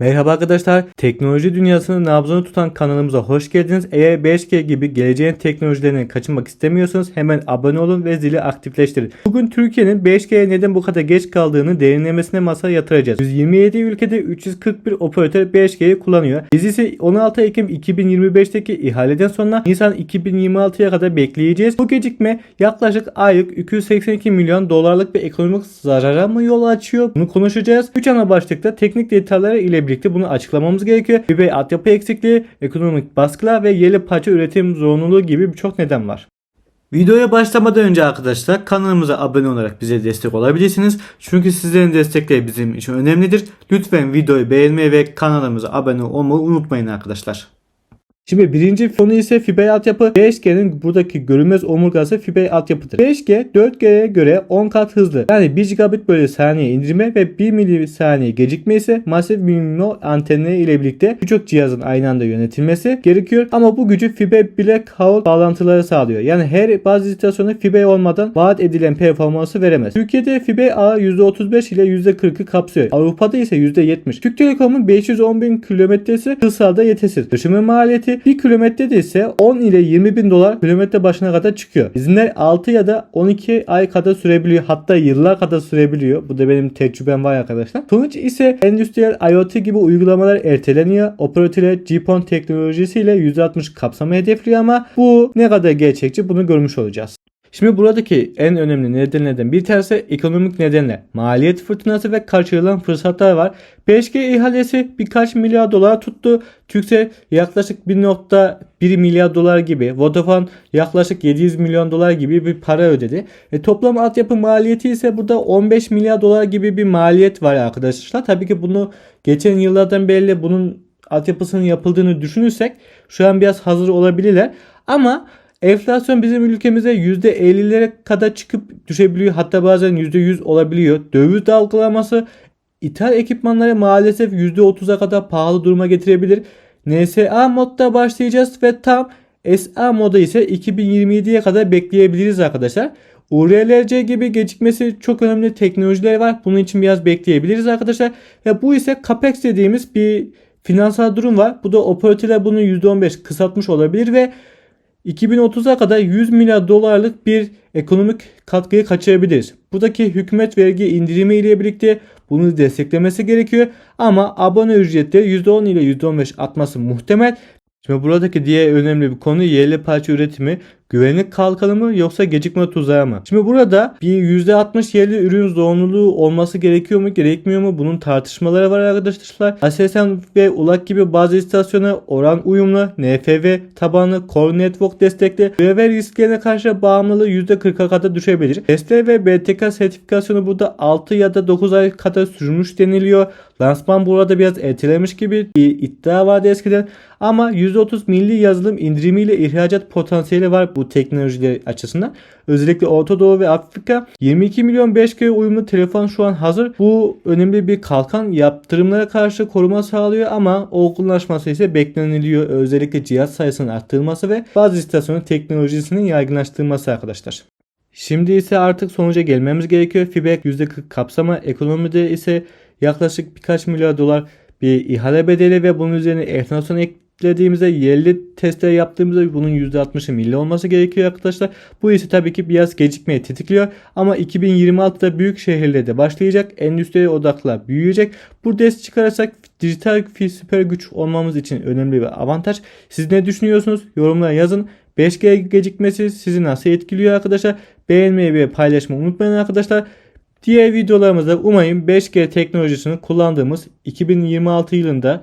Merhaba arkadaşlar. Teknoloji dünyasının nabzını tutan kanalımıza hoş geldiniz. Eğer 5G gibi geleceğin teknolojilerini kaçırmak istemiyorsanız hemen abone olun ve zili aktifleştirin. Bugün Türkiye'nin 5G'ye neden bu kadar geç kaldığını derinlemesine masaya yatıracağız. 127 ülkede 341 operatör 5G'yi kullanıyor. Biz ise 16 Ekim 2025'teki ihaleden sonra Nisan 2026'ya kadar bekleyeceğiz. Bu gecikme yaklaşık aylık 282 milyon dolarlık bir ekonomik zarara mı yol açıyor? Bunu konuşacağız. 3 ana başlıkta teknik detayları ile birlikte bunu açıklamamız gerekiyor. Fiber altyapı eksikliği, ekonomik baskılar ve yerli parça üretim zorunluluğu gibi birçok neden var. Videoya başlamadan önce arkadaşlar kanalımıza abone olarak bize destek olabilirsiniz. Çünkü sizlerin destekleri bizim için önemlidir. Lütfen videoyu beğenmeyi ve kanalımıza abone olmayı unutmayın arkadaşlar. Şimdi birinci konu ise fiber altyapı. 5G'nin buradaki görünmez omurgası fiber altyapıdır. 5G 4G'ye göre 10 kat hızlı. Yani 1 gigabit bölü saniye indirme ve 1 milisaniye gecikme ise masif MIMO antenleri ile birlikte birçok cihazın aynı anda yönetilmesi gerekiyor. Ama bu gücü fiber blackout bağlantıları sağlıyor. Yani her bazı istasyonu fiber olmadan vaat edilen performansı veremez. Türkiye'de fiber ağı %35 ile %40'ı kapsıyor. Avrupa'da ise %70. Türk Telekom'un 510 bin kilometresi kırsalda yetersiz. Taşıma maliyeti 1 kilometrede ise 10 ile 20 bin dolar kilometre başına kadar çıkıyor. İzinler 6 ya da 12 ay kadar sürebiliyor. Hatta yıllar kadar sürebiliyor. Bu da benim tecrübem var arkadaşlar. Sonuç ise endüstriyel IoT gibi uygulamalar erteleniyor. Operatörler GPON teknolojisiyle %60 kapsama hedefliyor ama bu ne kadar gerçekçi bunu görmüş olacağız. Şimdi buradaki en önemli nedenlerden bir tanesi ekonomik nedenler. Maliyet fırtınası ve kaçırılan fırsatlar var. 5G ihalesi birkaç milyar dolar tuttu. Türkcell yaklaşık 1.1 milyar dolar gibi. Vodafone yaklaşık 700 milyon dolar gibi bir para ödedi. E, toplam altyapı maliyeti ise burada 15 milyar dolar gibi bir maliyet var arkadaşlar. Tabii ki bunu geçen yıllardan beri bunun altyapısının yapıldığını düşünürsek şu an biraz hazır olabilirler. Ama Enflasyon bizim ülkemize %50'lere kadar çıkıp düşebiliyor. Hatta bazen %100 olabiliyor. Döviz dalgalaması ithal ekipmanları maalesef %30'a kadar pahalı duruma getirebilir. NSA modda başlayacağız ve tam SA moda ise 2027'ye kadar bekleyebiliriz arkadaşlar. URLC gibi gecikmesi çok önemli teknolojiler var. Bunun için biraz bekleyebiliriz arkadaşlar. Ve bu ise CAPEX dediğimiz bir finansal durum var. Bu da operatörler bunu %15 kısaltmış olabilir ve 2030'a kadar 100 milyar dolarlık bir ekonomik katkıyı kaçırabiliriz. Buradaki hükümet vergi indirimi ile birlikte bunu desteklemesi gerekiyor. Ama abone ücretleri %10 ile %15 artması muhtemel. Şimdi buradaki diğer önemli bir konu yerli parça üretimi. Güvenlik kalkanı mı yoksa gecikme tuzağı mı? Şimdi burada bir %60 yerli ürün zorunluluğu olması gerekiyor mu gerekmiyor mu? Bunun tartışmaları var arkadaşlar. Aselsan ve ULAK gibi bazı istasyona oran uyumlu, NFV tabanlı, Core Network destekli ve risklerine karşı bağımlılığı %40'a kadar düşebilir. Tesla ve BTK sertifikasyonu burada 6 ya da 9 ay kadar sürmüş deniliyor. Lansman burada biraz ertelemiş gibi bir iddia vardı eskiden. Ama %30 milli yazılım indirimiyle ihracat potansiyeli var bu teknolojiler açısından. Özellikle Orta Doğu ve Afrika 22 milyon 5G uyumlu telefon şu an hazır. Bu önemli bir kalkan yaptırımlara karşı koruma sağlıyor ama olgunlaşması ise bekleniliyor. Özellikle cihaz sayısının arttırılması ve bazı istasyonun teknolojisinin yaygınlaştırılması arkadaşlar. Şimdi ise artık sonuca gelmemiz gerekiyor. Fiber %40 kapsama ekonomide ise yaklaşık birkaç milyar dolar bir ihale bedeli ve bunun üzerine enflasyon eklediğimizde yerli testler yaptığımızda bunun %60'ı milli olması gerekiyor arkadaşlar. Bu ise tabii ki biraz gecikmeyi tetikliyor ama 2026'da büyük şehirlerde başlayacak. Endüstriye odaklar büyüyecek. Bu ders çıkarırsak dijital süper güç olmamız için önemli bir avantaj. Siz ne düşünüyorsunuz? Yorumlara yazın. 5G gecikmesi sizi nasıl etkiliyor arkadaşlar? Beğenmeyi ve paylaşmayı unutmayın arkadaşlar. Diğer videolarımızda umarım 5G teknolojisini kullandığımız 2026 yılında